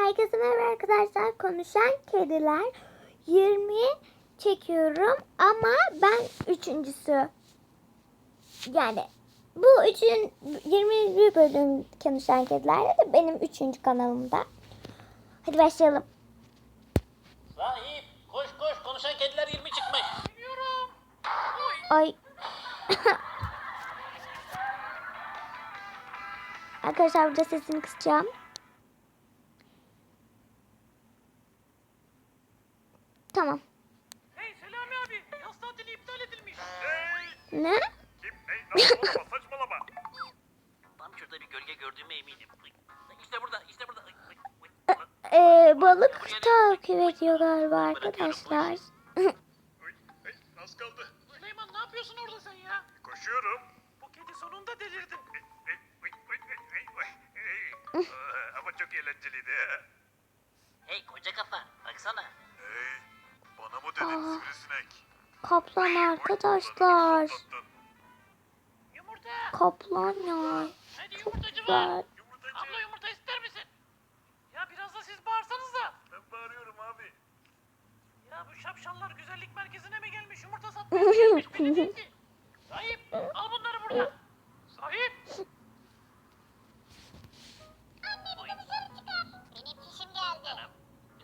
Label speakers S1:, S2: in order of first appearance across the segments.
S1: Herkese merhaba arkadaşlar. Konuşan kediler 20 çekiyorum ama ben üçüncüsü. Yani bu üçün 20. bölüm konuşan kedilerde de benim üçüncü kanalımda. Hadi başlayalım.
S2: Sahip koş koş konuşan kediler 20 çıkmış. Biliyorum.
S1: Ay. Arkadaşlar burada sesini kısacağım. Ne?
S3: Kim? Lan olma saçmalama.
S2: Tam şurada bir gölge gördüğüme eminim. İşte burada işte burada.
S1: Ee, balık takip ediyor galiba arkadaşlar.
S3: Az kaldı.
S2: Süleyman ne yapıyorsun orada sen ya?
S3: Koşuyorum.
S2: Bu kedi sonunda delirdi.
S1: Kaplan arkadaşlar. Kaplan ya.
S2: Hadi
S1: Çok
S2: yumurtacı
S1: güzel.
S2: var.
S3: Yumurtacı.
S2: Abla yumurta ister misin? Ya biraz da siz bağırsanız da.
S3: Ben bağırıyorum abi.
S2: Ya bu şapşallar güzellik merkezine mi gelmiş yumurta satmaya mı gelmiş belli değil ki. Sahip al bunları burada. Sahip. Anne bizi dışarı çıkar.
S4: Benim çişim geldi.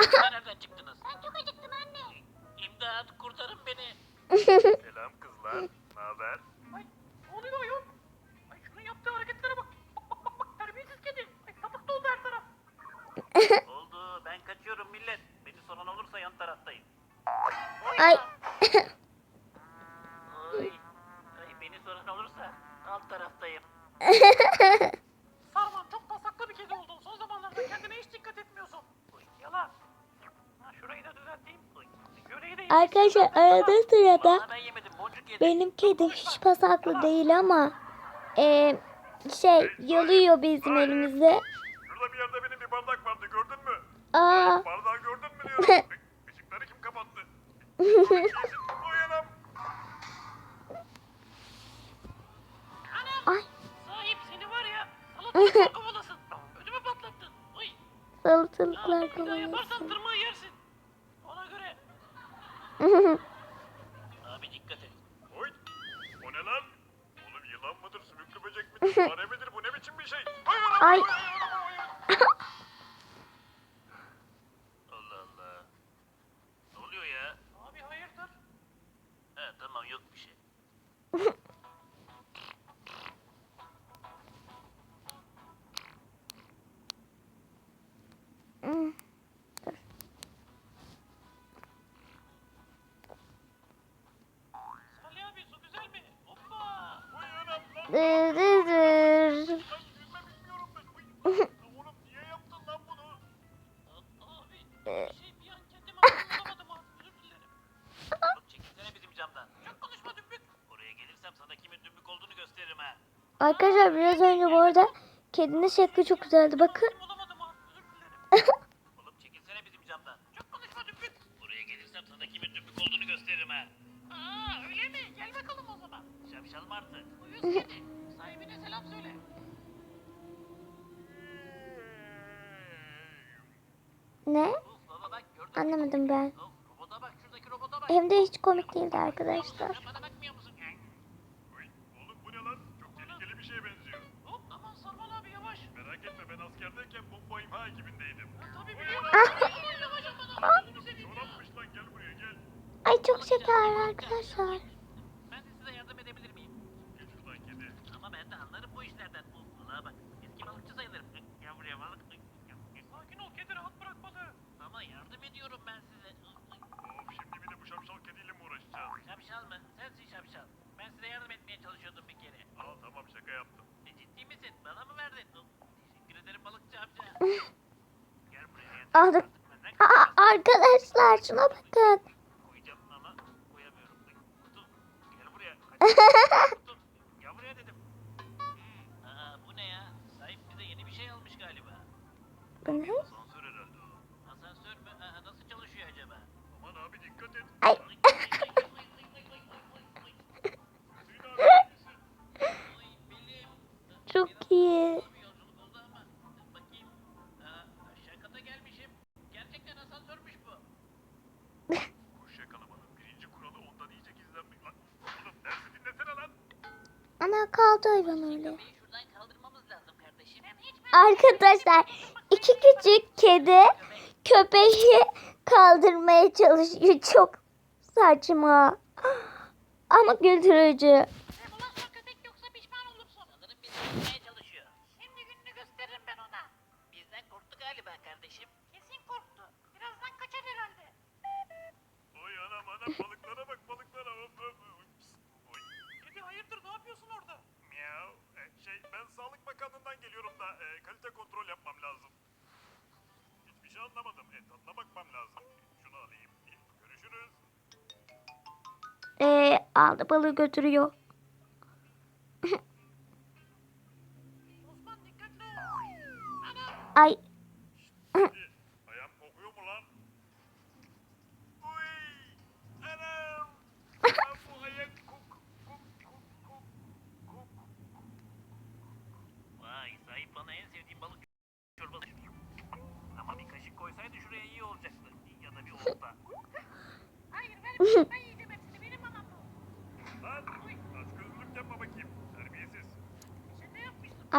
S2: Siz nereden çıktınız?
S4: Ben çok acıktım anne.
S2: İmdat kurtarın beni.
S3: Selam kızlar. Ne haber?
S2: Ay ne oluyor ayol? Ay şunun yaptığı hareketlere bak. Bak bak bak, bak terbiyesiz kedi. Ay sapık doldu her taraf. Oldu ben kaçıyorum millet. Beni soran olursa yan taraftayım.
S1: Ay.
S2: Ay, ay beni soran olursa alt taraftayım.
S1: Arkadaşlar arada sırada
S2: Vallahi ben yemedim boncuk yedi.
S1: benim kedim hiç pasaklı değil ama e, şey yalıyor bizim elimizi.
S3: Şurada bir yerde benim bir bardak vardı gördün mü?
S1: Aa.
S3: Bardağı gördün mü diyorum. Işıkları kim kapattı?
S1: Ay.
S2: Sahip seni var ya. Salatalıklar kovalasın. Ödümü patlattın.
S1: Salatalıklar
S2: daha yaparsan
S1: kovalasın.
S3: Ay.
S2: Allah Allah. Ne oluyor ya? Abi hayırdır? He tamam yok bir şey. Salih abi su güzel mi? Hoppa.
S3: Oy anam
S1: Arkadaşlar biraz önce bu arada kedinin şekli çok güzeldi. Bakın.
S2: Oğlum çekilsene bizim camdan. Çok konuşma dümbük. Oraya gelirsem sana kimin dümbük olduğunu gösteririm ha. Aa öyle mi? Gel bakalım o zaman. Şapşal martı. Uyuz kedi. Sahibine selam söyle.
S1: Ne? Anlamadım ben.
S2: Uf, robota bak şuradaki robota bak.
S1: Hem de hiç komik değildi arkadaşlar.
S3: İmha ekibindeydim.
S2: Tabii biliyorum.
S1: Ah.
S3: Çorapmış lan gel buraya gel.
S1: Ay çok şeker arkadaşlar.
S2: Ben de size yardım edebilir miyim?
S3: Gel şuradan kedi.
S2: Ama ben de anlarım bu işlerden. Bu balığa bak. Eski balıkçı sayılırım. Gel buraya balık. Sakin ol kedi rahat bırak balığı. Ama yardım ediyorum ben size.
S3: Of şimdi bir de bu şapşal kediyle mi uğraşacağız?
S2: Şapşal mı? Sensin şapşal. Ben size yardım etmeye çalışıyordum bir kere.
S3: Aa tamam şaka yaptım.
S2: E, ciddi misin? Bana mı verdin? Ederim balıkçı amca. Gel buraya. gel.
S1: Aldık.
S2: Benden
S1: Aa, arkadaşlar şuna bakın.
S2: Koyacağım ama koyamıyorum. Kutu. Gel buraya. Kutu. Gel buraya dedim. Aa, bu ne ya? Sahip bize yeni bir şey almış galiba.
S1: Bu ne?
S3: Asansör herhalde o.
S2: Asansör mü? Aa, nasıl çalışıyor acaba?
S3: Aman abi dikkat et.
S1: Ay,
S2: Aa
S1: kaldı hayvan öyle. Arkadaşlar iki küçük kedi köpeği kaldırmaya çalışıyor. Çok saçma. Ama güldürücü.
S3: Şey anlamadım. E, tadına bakmam lazım. Şunu alayım. E, Görüşürüz.
S1: Ee, aldı balığı götürüyor. Ay.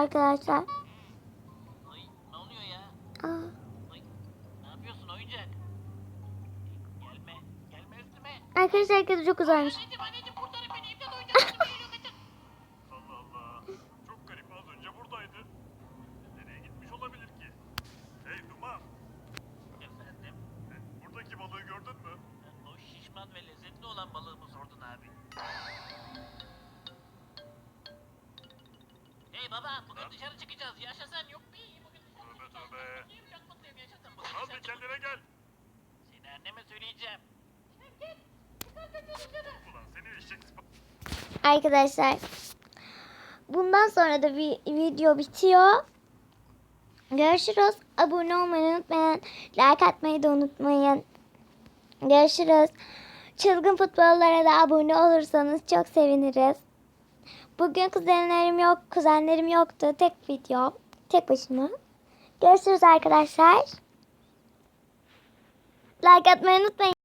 S1: Arkadaşlar.
S2: Ay ne oluyor ya?
S1: Aa,
S2: Ay, ne yapıyorsun oyuncak? Gelme, gelme üstüme.
S1: arkadaşlar kedi çok güzelmiş.
S2: Anneciğim, anneciğim baba, bugün
S3: Ha?
S2: dışarı çıkacağız. Yaşasın yok mu? Bugün dışarı
S3: Tövbe
S2: çıkacağız.
S3: tövbe.
S2: Bakayım, Çok mutluyum yaşasın. Bugün
S3: Al
S2: dışarı
S3: bir kendine gel.
S2: Seni anneme söyleyeceğim. Git, çıkar kaçırın canım.
S3: Ulan seni eşek.
S1: Arkadaşlar bundan sonra da bir video bitiyor. Görüşürüz. Abone olmayı unutmayın. Like atmayı da unutmayın. Görüşürüz. Çılgın futbollara da abone olursanız çok seviniriz. Bugün kuzenlerim yok, kuzenlerim yoktu. Tek video, tek başıma. Görüşürüz arkadaşlar. Like atmayı unutmayın.